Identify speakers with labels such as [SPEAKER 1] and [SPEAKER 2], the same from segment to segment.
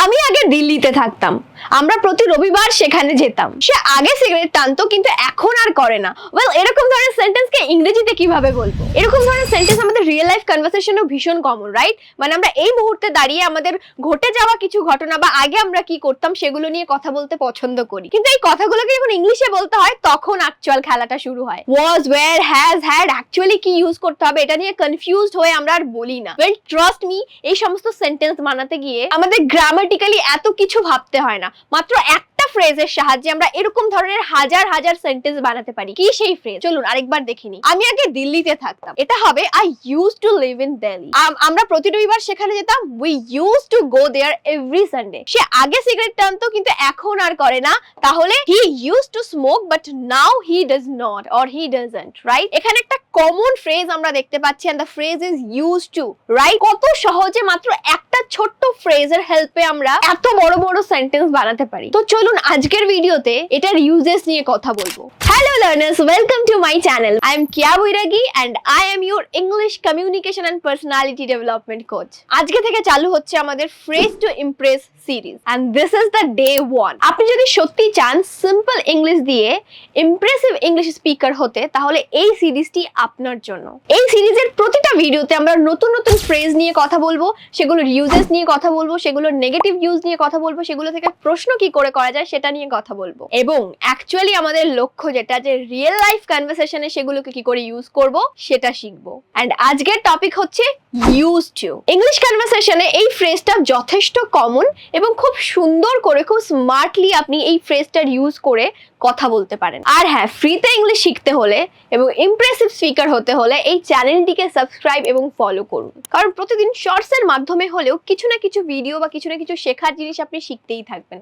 [SPEAKER 1] আমি আগে দিল্লিতে থাকতাম। আমরা প্রতি রবিবার সেখানে যেতাম। সে আগে সিগারেট টানতো, কিন্তু এখন আর করে না। ওয়েল এরকম ধরনের সেন্টেন্সকে ইংরেজিতে কীভাবে বলব? এরকম ধরনের সেন্টেন্স আমাদের রিয়েল লাইফ কনভারসেশনেও ভীষণ কমন রাইট মানে আমরা এই মুহূর্তে দাঁড়িয়ে আমাদের ঘটে যাওয়া কিছু ঘটনা বা আগে আমরা কি করতাম সেগুলো নিয়ে কথা বলতে পছন্দ করি। কিন্তু এই কথাগুলোকে যখন ইংলিশে বলতে হয়, তখন অ্যাকচুয়াল খেলাটা শুরু হয়। Was were has had actually কি ইউজ করতে হবে এটা নিয়ে কনফিউজড হয়ে আমরা আর বলি না। ওয়েল ট্রাস্ট মি এই সমস্ত সেন্টেন্স বানাতে গিয়ে আমাদের গ্রামাটিক্যালি এত কিছু ভাবতে হয় না। মাত্র একটা ফ্রেজের সাহায্যে আমরা এরকম ধরনের হাজার হাজার সেন্টেন্স বানাতে পারি। কি সেই ফ্রেজ চলুন আরেকবার দেখিনি আমি আগে দিল্লিতে থাকতাম। এটা হবে I used to live in Delhi আমরা প্রতি রবিবার সেখানে যেতাম। We used to go there every Sunday সে আগে সিগারেট টানতো, কিন্তু এখন আর করে না। তাহলে he used to smoke but now he does not or he doesn't right এখানে একটা কমন ফ্রেজ আমরা দেখতে পাচ্ছি and the phrase is used to right কত সহজে মাত্র একটা ছোট্ট ফ্রেজের হেল্পে আমরা এত বড় বড় সেন্টেন্স বানাতে পারি। তো চলুন আজকের ভিডিওতে এটার ইউজেস নিয়ে কথা বলব। Hello learners welcome to my channel I am Kiya Bairagi and I am your English communication and personality development coach আজকে থেকে চালু হচ্ছে আমাদের phrase to impress series and this is the day one আপনি যদি সত্যি চান সিম্পল ইংলিশ দিয়ে ইমপ্রেসিভ ইংলিশ স্পিকার হতে, তাহলে এই সিরিজটি আপনার জন্য। এই সিরিজের প্রতিটা ভিডিওতে আমরা নতুন নতুন ফ্রেজ নিয়ে কথা বলব, সেগুলোর ইউজেস নিয়ে কথা বলব, সেগুলোর নেগেটিভ ইউজ নিয়ে কথা বলব, সেগুলো থেকে প্রশ্ন কি করে করা যায় সেটা নিয়ে কথা বলব। এবং অ্যাকচুয়ালি আমাদের লক্ষ্য যেটা, যে রিয়েল লাইফ কনভারসেশনে সেগুলোকে কি করে ইউজ করব, সেটা শিখব। অ্যান্ড আজকের টপিক হচ্ছে ইউজ টু ইংলিশ কনভারসেশনে এই ফ্রেজটা যথেষ্ট কমন এবং খুব সুন্দর করে, খুব স্মার্টলি আপনি এই ফ্রেজটার ইউজ করে কথা বলতে পারেন। আর হ্যাঁ ফ্রিতে ইংলিশ শিখতে হলে এবং ইমপ্রেসিভ স্পিকার হতে হলে এই চ্যানেলটিকে সাবস্ক্রাইব এবং ফলো করুন। কারণ প্রতিদিন শর্টস এর মাধ্যমে হলেও কিছু না কিছু ভিডিও বা কিছু না কিছু শেখার জিনিস আপনি শিখতেই থাকবেন।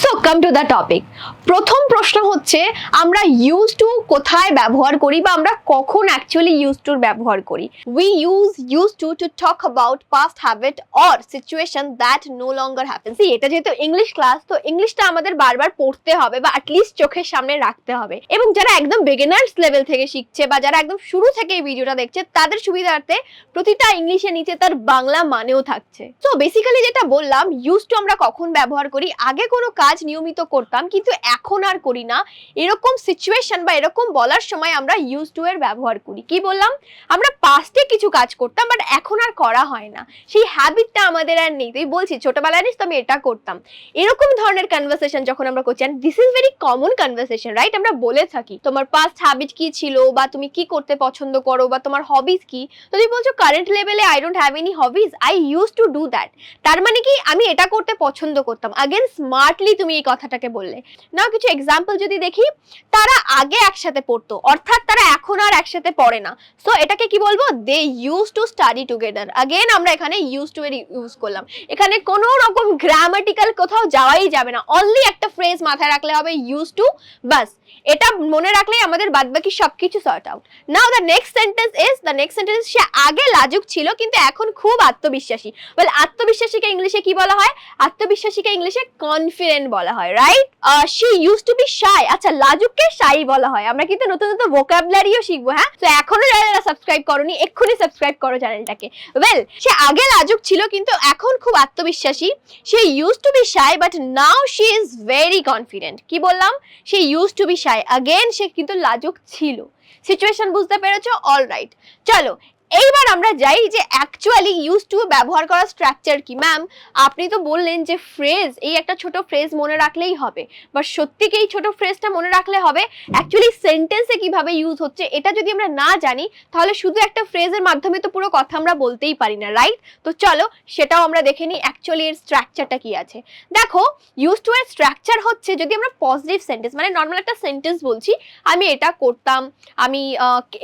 [SPEAKER 1] So come to the topic প্রথম প্রশ্ন হচ্ছে, আমরা ইউজ টু কোথায় ব্যবহার করি বা আমরা কখন অ্যাকচুয়ালি ইউজ টুর ব্যবহার করি? We use used to to talk about past habit or situation that no longer happen see এটা যেহেতু ইংলিশ ক্লাস তো ইংলিশটা আমাদের বারবার পড়তে হবে বা অ্যাটলিস্ট চোখের সামনে রাখতে হবে। এবং যারা একদম বিগিনার্স লেভেল থেকে শিখছে বা যারা একদম শুরু থেকে এই ভিডিওটা দেখছে, তাদের সুবিধার্থে প্রতিটা ইংলিশের নিচে তার বাংলা মানেও থাকছে। তো বেসিক্যালি যেটা বললাম ইউজ টু আমরা কখন ব্যবহার করি? আগে কোনো কাজ নিয়মিত করতাম, কিন্তু এখন আর করি না। এরকম সিচুয়েশন বা এরকম বলার সময় আমরা ইউজ টু এর ব্যবহার করি। কি বললাম? আমরা পাস্টে কিছু কাজ করতাম বাট এখন আর করা হয় না। সেই হ্যাবিটটা আমাদের আর নেই। তুই বলছি ছোটবেলায় জানিস তো আমি এটা করতাম। এরকম ধরনের কনভারসেশন যখন আমরা করছি and this is very common conversation right আমরা বলে থাকি, তোমার পাস্ট হ্যাবিট কি ছিল? বা তুমি কি করতে পছন্দ করো? বা তোমার হবিজ কি? তো তুমি বলছো কারেন্ট লেভেলে I don't have any hobbies I used to do that তার মানে কি? আমি এটা করতে পছন্দ করতাম। আগেন স্মার্টলি তুমি এই কথাটাকে বললে। নাও কিছু এক্সাম্পল যদি দেখি, তারা আগে একসাথে পড়তো, অর্থাৎ তারা এখন আর একসাথে পড়ে না। সো এটাকে কি বলব? They used to study together again আমরা এখানে ইউজ টু এর ইউজ করলাম। এখানে কোনো রকম গ্রামাটিক্যাল কোথাও যাওয়াই যাবে না। অনলি একটা ফ্রেজ মাথায় রাখলে হবে ইউজ টু বাস। এটা মনে রাখলেই আমাদের বাদবাকি সবকিছু sort out now the next sentence is the next sentence সে আগে লাজুক ছিল, কিন্তু এখন খুব আত্মবিশ্বাসী। ওয়েল আত্মবিশ্বাসীকে ইংলিশে কি বলা হয়? আত্মবিশ্বাসীকে ইংলিশে কনফিডেন্ট বলা হয় right she used to be shy আচ্ছা লাজুককে শাই বলা হয়। আমরা কিন্তু নতুন নতুন ভোকাবুলারিও শিখব হ্যাঁ? তো এখনও যারা সাবস্ক্রাইব করনি, এক্ষুনি সাবস্ক্রাইব করো চ্যানেলটাকে ওয়েল সে আগে লাজুক ছিল, কিন্তু এখন খুব আত্মবিশ্বাসী। সে used to be shy but now she is very confident কি বললাম? সে used to be shy again সে কিন্তু লাজুক ছিল। সিচুয়েশন বুঝতে পেরেছ? অল রাইট চলো এইবার আমরা যাই যে অ্যাকচুয়ালি ইউজ টু ব্যবহার করা স্ট্রাকচার কি? ম্যাম আপনি তো বললেন যে ফ্রেজ এই একটা ছোট ফ্রেজ মনে রাখলেই হবে। বা সত্যি কি এই ছোট ফ্রেজটা মনে রাখলে হবে? অ্যাকচুয়ালি সেন্টেন্সে কীভাবে ইউজ হচ্ছে, এটা যদি আমরা না জানি, তাহলে শুধু একটা ফ্রেজের মাধ্যমে তো পুরো কথা আমরা বলতেই পারি না রাইট তো চলো, সেটাও আমরা দেখে নিই অ্যাকচুয়ালি এর স্ট্রাকচারটা কি আছে। দেখো ইউজ টু এর স্ট্রাকচার হচ্ছে যদি আমরা পজিটিভ সেন্টেন্স মানে নর্মাল একটা সেন্টেন্স বলছি, আমি এটা করতাম, আমি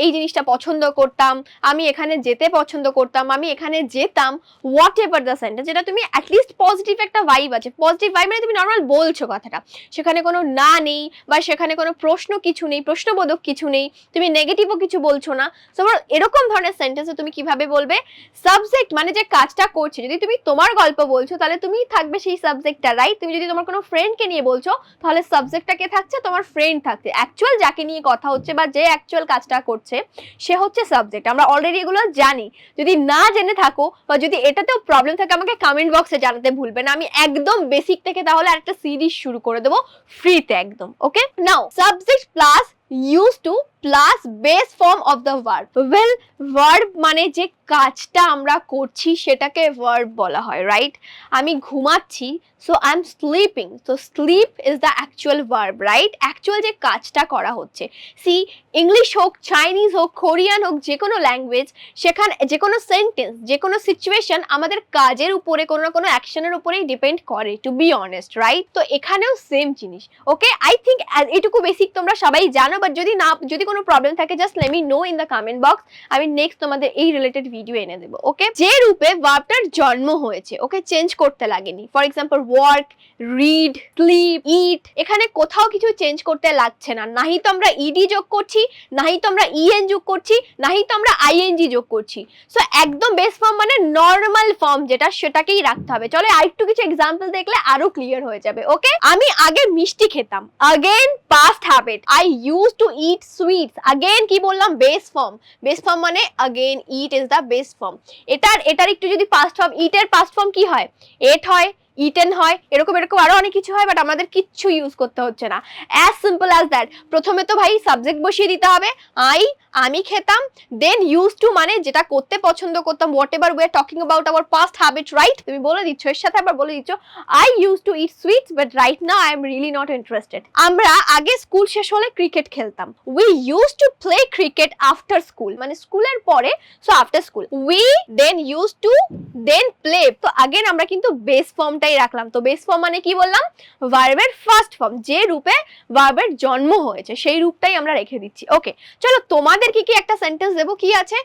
[SPEAKER 1] এই জিনিসটা পছন্দ করতাম, আমি এখানে যেতে পছন্দ করতাম, আমি এখানে যেতাম হোয়াট এভার দ্য সেন্টেন্স যেটা তুমি অ্যাটলিস্ট পজিটিভ একটা ভাইব আছে। পজিটিভ ভাইব মানে তুমি নর্মাল বলছো কথাটা। সেখানে কোনো না নেই বা সেখানে কোনো প্রশ্ন কিছু নেই, প্রশ্নবোধক কিছু নেই, তুমি নেগেটিভও কিছু বলছো না। সো এরকম ধরনের সেন্টেন্সে তুমি কীভাবে বলবে? সাবজেক্ট মানে যে কাজটা করছে, যদি তুমি তোমার গল্প বলছো, তাহলে তুমি থাকবে সেই সাবজেক্টটা রাইট তুমি যদি তোমার কোনো ফ্রেন্ডকে নিয়ে বলছো, তাহলে সাবজেক্টটা কে থাকছে? তোমার ফ্রেন্ড থাকছে। অ্যাকচুয়াল যাকে নিয়ে কথা হচ্ছে বা যে অ্যাকচুয়াল কাজটা করছে, সে হচ্ছে সাবজেক্ট আমরা অলরেডি এগুলো জানি। যদি না জেনে থাকো বা যদি এটাতেও প্রবলেম থাকে, আমাকে কমেন্ট বক্সে জানাতে ভুলবে না। আমি একদম বেসিক থেকে তাহলে একটা সিরিজ শুরু করে দেবো ফ্রিতে একদম okay now subject plus used to plus base form of the verb well verb মানে যে কাজটা আমরা করছি সেটাকে ভার্ব বলা হয় রাইট আমি ঘুমাচ্ছি so I am sleeping so sleep is the actual verb right actual যে কাজটা করা হচ্ছে। সি ইংলিশ হোক চাইনিজ হোক কোরিয়ান হোক, যে কোনো ল্যাঙ্গুয়েজ সেখানে, যে কোনো সেন্টেন্স যে কোনো সিচুয়েশন আমাদের কাজের উপরে, কোনো না কোনো অ্যাকশনের উপরেই ডিপেন্ড করে টু বি অনেস্ট রাইট তো এখানেও সেম জিনিস ওকে আই থিঙ্ক এটুকু বেসিক তোমরা সবাই জানো বাট যদি না, যদি কোনো প্রবলেম থাকে just let me know in the comment box আমি নেক্সট তোমাদের এই রিলেটেড ভিডিও এনে দেবো ওকে যে রূপে ভার্বটার জন্ম হয়েছে ওকে চেঞ্জ করতে লাগেনি। For example work read sleep eat এখানে কোথাও কিছু চেঞ্জ করতে লাগছে না। নাহি তো আমরা ইডি যোগ করছি, নাহি তো আমরা ইএন যোগ করছি, নাহি তো আমরা আইএনজি যোগ করছি। সো একদম বেস ফর্ম মানে নর্মাল ফর্ম যেটা, সেটাকেই রাখতে হবে। চলো আরেকটু কিছু এক্সাম্পল দেখলে আরও ক্লিয়ার হয়ে যাবে ওকে আমি আগে মিষ্টি খেতাম। Again past habit I use to eat sweets again কি বললাম? বেস ফর্ম বেস ফর্ম মানে again it is the best form এটার এটার একটু যদি পাস্ট ফর্ম ইটের পাস্ট ফর্ম কি হয়? এট হয় ইটেন হয়, এরকম এরকম আরও অনেক কিছু হয় বাট আমাদের কিচ্ছু ইউজ করতে হচ্ছে না। অ্যাজ সিম্পল অ্যাজ দ্যাট প্রথমে তো ভাই সাবজেক্ট বসিয়ে দিতে হবে। আই আমি খেতাম দেন ইউজ টু মানে যেটা করতে পছন্দ করতাম whatever are talking about our past habit right তুমি বলে দিচ্ছ, এর সাথে আবার বলে দিচ্ছ I use to eat sweets but right now I am really not interested আমরা আগে স্কুল শেষ হলে ক্রিকেট খেলতাম। We use to play cricket after school মানে স্কুলের পরে so after school we then use to then play তো again আমরা কিন্তু বেস ফর্মটাই রাখলাম। তো বেস ফর্ম মানে কি বললাম? ভার্বের ফার্স্ট ফর্ম যে রূপে ভার্বের জন্ম হয়েছে, সেই রূপটাই আমরা রেখে দিচ্ছি। ওকে চলো তোমাদের কি কি একটা সেন্টেন্স দেবো? কি আছে?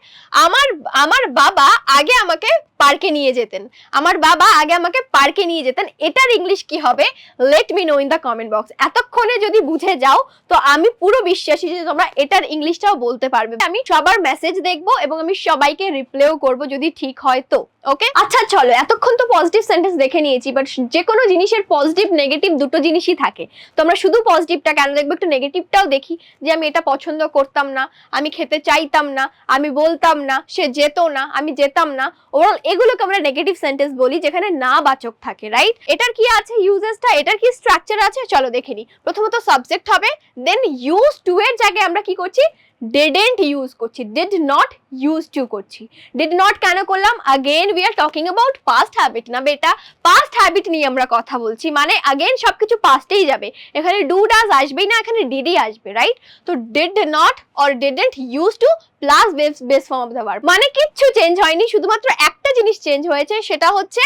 [SPEAKER 1] আমার আমার বাবা আগে আমাকে পার্কে নিয়ে যেতেন। আমার বাবা আগে আমাকে পার্কে নিয়ে যেতেন। এটার ইংলিশ কি হবে? Let me know in the comment box এতক্ষণে যদি বুঝে যাও, তো আমি পুরো বিশ্বাসী যে তোমরা এটার ইংলিশটাও বলতে পারবে। আমি সবার মেসেজ দেখব এবং আমি সবাইকে রিপ্লেও করব যদি ঠিক হয় তো। ওকে আচ্ছা চলো। এতক্ষণ তো পজিটিভ সেন্টেন্স দেখে নিয়েছি বাট যে কোনো জিনিসের পজিটিভ নেগেটিভ দুটো জিনিসই থাকে। তো আমরা শুধু পজিটিভটা কেন দেখব? একটু নেগেটিভটাও দেখি যে আমি এটা পছন্দ করতাম না, আমি খেতে চাইতাম না, আমি বলতাম না, সে যেত না, আমি যেতাম না। ওভারঅল এগুলোকে আমরা নেগেটিভ সেন্টেন্স বলি, যেখানে না বাচক থাকে রাইট এটার কি আছে ইউজেসটা এটার কি স্ট্রাকচার আছে? চলো দেখে নিই। প্রথমত সাবজেক্ট হবে দেন ইউজ টু এর জায়গায় আমরা কি করছি? ডিডেন্ট ইউজ করছি। ডিড নট ইউজ টু করছি। ডিড নট কেন করলাম? Again we are talking about past habit না বেটা পাস্ট হ্যাবিট নিয়ে আমরা কথা বলছি। মানে আগেন সবকিছু পাস্টেই যাবে। এখানে ডু ডাজ আসবেই না, এখানে ডিডই আসবে রাইট তো did not or didn't use to plus base base form of the verb মানে কিচ্ছু চেঞ্জ হয়নি, শুধুমাত্র একটা জিনিস চেঞ্জ হয়েছে, সেটা হচ্ছে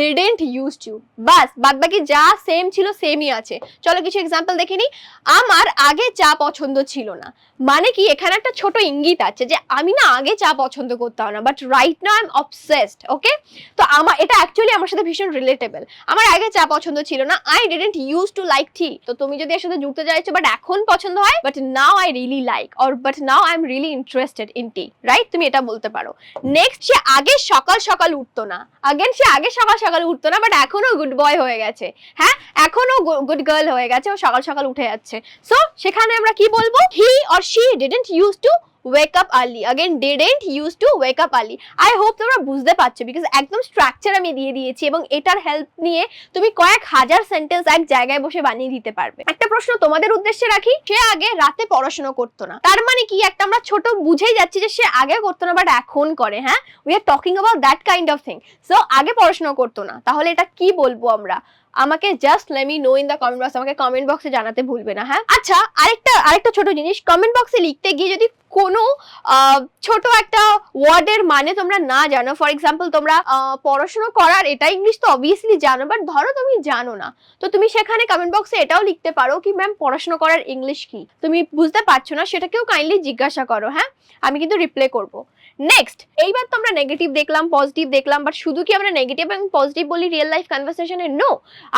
[SPEAKER 1] ডিডেন্ট ইউজ টু বাস বাদ বাকি যা সেম ছিল সেমই আছে। চলো কিছু এক্সাম্পল দেখে নিই আমার আগে চা পছন্দ ছিল না। মানে কি, এখানে একটা ছোট ইঙ্গিত আছে যে, আমি না আগে চা পছন্দ করতাম না বাট রাইট না আই এম অবসেসড ওকে তো আমার এটা অ্যাকচুয়ালি আমার সাথে ভীষণ রিলেটেবল আমার আগে চা পছন্দ ছিল না I didn't use to like tea তো তুমি যদি এর সাথে যুক্ত চাইছো বাট এখন পছন্দ হয় but now I really like or but now I am really interested in tea right তুমি এটা বলতে পারো। নেক্সট সে আগে সকাল সকাল উঠতো না। আগেন সে আগে সকাল সকাল উঠতো না বাট এখনও গুড বয় হয়ে গেছে। হ্যাঁ? এখনও গুড গার্ল হয়ে গেছে, ও সকাল সকাল উঠে যাচ্ছে। সো সেখানে আমরা কি বলব? He or she didn't use to wake up early again didn't use to wake up early I hope তোমরা বুঝতে পারছ বিকজ একদম স্ট্রাকচার আমি দিয়ে দিয়েছি এবং এটার হেল্প নিয়ে তুমি কয়েক হাজার সেন্টেন্স এক জায়গায় বসে বানিয়ে দিতে পারবে। একটা প্রশ্ন তোমাদের উদ্দেশ্যে রাখি, সে আগে রাতে পড়াশোনা করতো না। তার মানে কি? একটা আমরা ছোট বুঝেই যাচ্ছি যে সে আগে করতো না বাট এখন করে হ্যাঁ? We are talking about that kind of thing so আগে পড়াশোনা করতো না। তাহলে এটা কি বলব আমরা? আমাকে just let me know in the comment box আমাকে কমেন্ট বক্সে জানাতে ভুলবে না হ্যাঁ? আচ্ছা আরেকটা আরেকটা ছোট জিনিস কমেন্ট বক্সে লিখতে গিয়ে যদি কোনো ছোট একটা ওয়ার্ডের মানে তোমরা না জানো ফর এক্সাম্পল তোমরা পড়াশোনা করার, এটা ইংলিশ তো অবভিয়াসলি জানো বাট ধরো তুমি জানো না, তো তুমি সেখানে কমেন্ট বক্সে এটাও লিখতে পারো কি ম্যাম পড়াশোনা করার ইংলিশ কি? তুমি বুঝতে পারছ না, সেটাকেও কাইন্ডলি জিজ্ঞাসা করো হ্যাঁ? আমি কিন্তু রিপ্লাই করব। নেক্সট এইবার তো আমরা নেগেটিভ দেখলাম পজিটিভ দেখলাম বাট শুধু কি আমরা নেগেটিভ এবং পজিটিভ বলি রিয়েল লাইফ কনভারসেশনে নো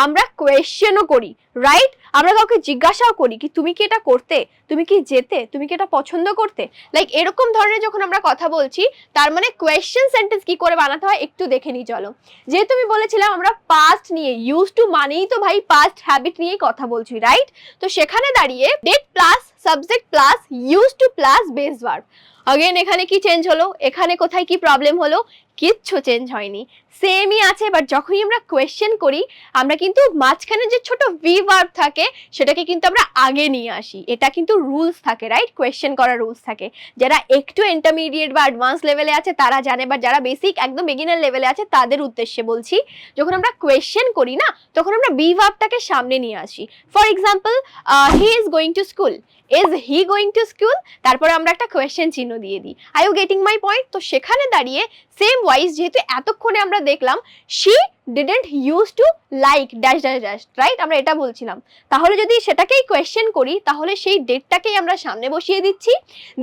[SPEAKER 1] আমরা কোয়েশ্চেনও করি রাইট আমরা কাউকে জিজ্ঞাসাও করি কি তুমি কি এটা করতে? তুমি কি যেতে? তুমি কি এটা পছন্দ করতে? লাইক এরকম ধরনের যখন আমরা কথা বলছি, তার মানে কোয়েশ্চেন সেন্টেন্স কি করে বানাতে হয় একটু দেখে নিই, চলো। যেহেতু আমি বলেছিলাম আমরা পাস্ট নিয়ে ইউজ টু মানেই তো ভাই পাস্ট হ্যাবিট নিয়েই কথা বলছি রাইট তো সেখানে দাঁড়িয়ে did plus subject plus use to plus base verb again এখানে কি চেঞ্জ হলো? এখানে কোথায় কি প্রবলেম হলো? কিচ্ছু চেঞ্জ হয়নি। সেমই আছে বাট যখনই আমরা কোয়েশ্চেন করি, আমরা কিন্তু মাঝখানে যে ছোট ভি ভার্ব থাকে, সেটাকে কিন্তু আমরা আগে নিয়ে আসি। এটা কিন্তু রুলস থাকে রাইট কোয়েশ্চেন করার রুলস থাকে। যারা একটু ইন্টারমিডিয়েট বা অ্যাডভান্স লেভেলে আছে, তারা জানে বা যারা বেসিক একদম বিগিনার লেভেলে আছে, তাদের উদ্দেশ্যে বলছি, যখন আমরা কোয়েশ্চেন করি না, তখন আমরা বি ভার্বটাকে সামনে নিয়ে আসি। For example he is going to school is he going to school তারপরে আমরা একটা কোয়েশ্চেন চিহ্ন দিয়ে দিই। I you getting my point তো সেখানে দাঁড়িয়ে সেম ওয়াইজ যেহেতু এতক্ষণে আমরা দেখলাম she didn't use to like dash dash dash right আমরা এটা বলছিলাম। তাহলে যদি সেটাকেই কোয়েশ্চেন করি, তাহলে সেই ডেটটাকেই আমরা সামনে বসিয়ে দিচ্ছি।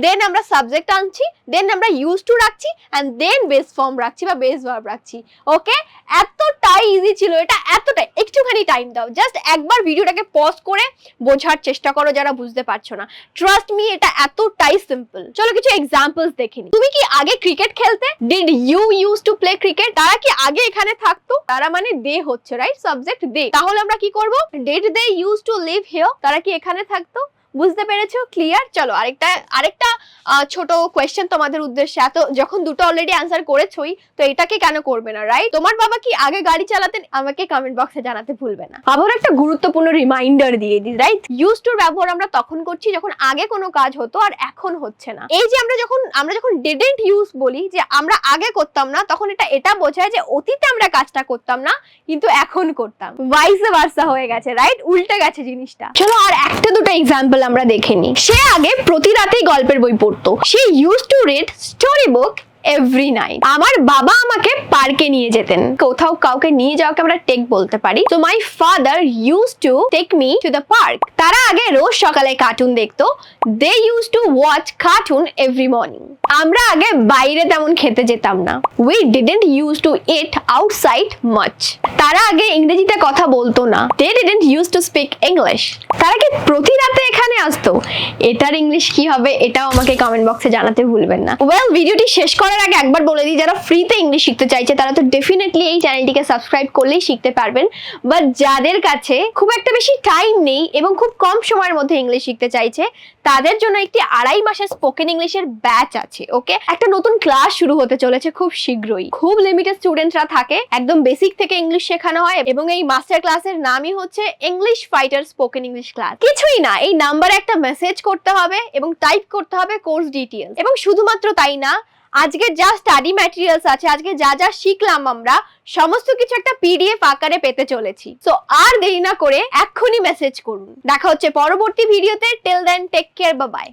[SPEAKER 1] দেন আমরা সাবজেক্ট আনছি দেন আমরা ইউজ টু রাখছি অ্যান্ড দেন বেস ফর্ম রাখছি বা বেস ভার্ব রাখছি। ওকে এতটাই ইজি ছিল এটা, এতটাই। একটুখানি টাইম দাও। জাস্ট একবার ভিডিওটাকে পজ করে বোঝার চেষ্টা করো যারা বুঝতে পারছ না। ট্রাস্ট মি এটা এতটাই সিম্পল চলো কিছু এক্সাম্পলস দেখিনি তুমি কি আগে ক্রিকেট খেলতে? Did you use to play cricket তারা কি আগে এখানে থাকতো? তারা মানে দে হচ্ছে রাইট সাবজেক্ট দে তাহলে আমরা কি করব? Did they use to live here তারা কি এখানে থাকতো? বুঝতে পেরেছ? ক্লিয়ার চলো, আরেকটা আরেকটা ছোট কোয়েশ্চেন তোমাদের উদ্দেশ্যে। এত, যখন দুটো অলরেডি অ্যান্সার করেছোই, তো এটাকে কেন করবে না রাইট তোমার বাবা কি আগে গাড়ি চালাতেন? আমাকে কমেন্ট বক্সে জানাতে ভুলবে না। আবার একটা গুরুত্বপূর্ণ রিমাইন্ডার দিয়ে দিই রাইট ইউজ টুর ব্যবহার আমরা তখন করছি যখন আগে কোনো কাজ হতো, আর এখন হচ্ছে না। এই যে আমরা যখন আমরা যখন ডিডেন্ট ইউজ বলি, যে আমরা আগে করতাম না, তখন এটা এটা বোঝায় যে অতীতে আমরা কাজটা করতাম না, কিন্তু এখন করতাম। ভাইস ভার্সা হয়ে গেছে রাইট উল্টে গেছে জিনিসটা। চলো, আর একটা দুটো এক্সাম্পল আমরা দেখে সে আগে প্রতি রাতেই গল্পের বই পড়তো। She use to read story book every night আমার বাবা আমাকে পার্কে নিয়ে যেতেন। কোথাও কাউকে নিয়ে যাওয়াকে আমরা টেক বলতে পারি। তো my father use to take me to the park তারা আগে রোজ সকালে কার্টুন দেখতো। They use to watch cartoon every morning আমরা আগে বাইরে তেমন খেতে যেতাম না। We didn't use to eat outside much তারা আগে ইংরেজিতে কথা বলতো না। They didn't use to speak English তারা কি প্রতি রাতে এটার ইংলিশ কি হবে এটাও আমাকে কমেন্ট বক্সে জানাতে ভুলবেন না। ওয়েল ভিডিওটি শেষ করার আগে একবার বলে দিই, যারা ফ্রিতে ইংলিশ শিখতে চাইছে, তারা তো ডেফিনেটলি এই চ্যানেলটিকে সাবস্ক্রাইব করলেই শিখতে পারবেন। বাট যাদের কাছে খুব একটা বেশি টাইম নেই এবং খুব কম সময়ের মধ্যে ইংলিশ শিখতে চাইছে তাদের জন্য একটি আড়াই মাসের স্পোকেন ইংলিশের ব্যাচ আছে ওকে একটা নতুন ক্লাস শুরু হতে চলেছে খুব শীঘ্রই। খুব লিমিটেড স্টুডেন্টরা থাকে, একদম বেসিক থেকে ইংলিশ শেখানো হয় এবং এই মাস্টার ক্লাসের নামই হচ্ছে English fighter spoken English class কিছুই না, এই নাম্বারে একটা মেসেজ করতে হবে এবং টাইপ করতে হবে কোর্স ডিটেলস এবং শুধুমাত্র তাই না আজকে যা স্টাডি ম্যাটেরিয়ালস আছে, আজকে যা যা শিখলাম আমরা, সমস্ত কিছু একটা পিডিএফ আকারে পেতে চলেছি। সো আর দেরি না করে এক্ষুনি মেসেজ করুন। দেখা হচ্ছে পরবর্তী ভিডিওতে টেল দেন টেক কেয়ার বা বাই